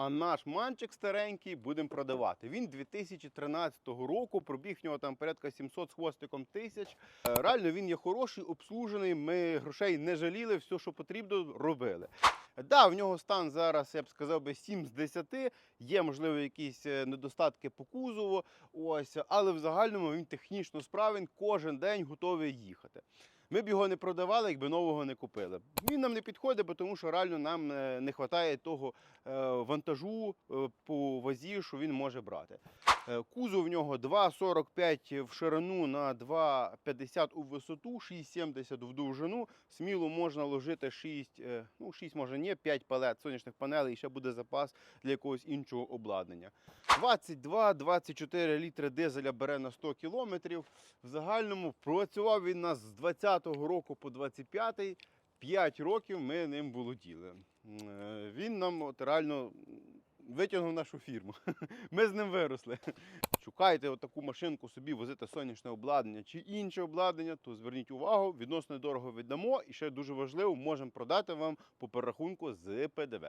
А наш манчик старенький будемо продавати. Він 2013 року, пробіг в нього там порядка 700 з хвостиком тисяч. Е, Реально він є хороший, обслужений. Ми грошей не жаліли, все, що потрібно, робили. Да, в нього стан зараз, я б сказав би, 7 з 10. Є, можливо, якісь е, недостатки по кузову, ось, але в загальному він технічно справен, кожен день готовий їхати. Ми б його не продавали, якби нового не купили. Він нам не підходить, бо тому що реально нам е, не вистачає того е, вантажу е, по вазі, що він може брати. Е, Кузов в нього 2,45 в ширину на 2,50 у висоту, 6,70 в довжину. Сміло можна ложити 6, е, ну 6 може ні, 5 палет сонячних панелей і ще буде запас для якогось іншого обладнання. 22-24 літри дизеля бере на 100 кілометрів. В загальному працював він нас з 20-го року по 25-й. 5 років ми ним володіли. Е, Він нам от реально витягнув нашу фірму. Ми з ним виросли. Шукаєте таку машинку собі, возити сонячне обладнання чи інше обладнання, то зверніть увагу, відносно дорого віддамо. І ще дуже важливо, можемо продати вам по перерахунку з ПДВ.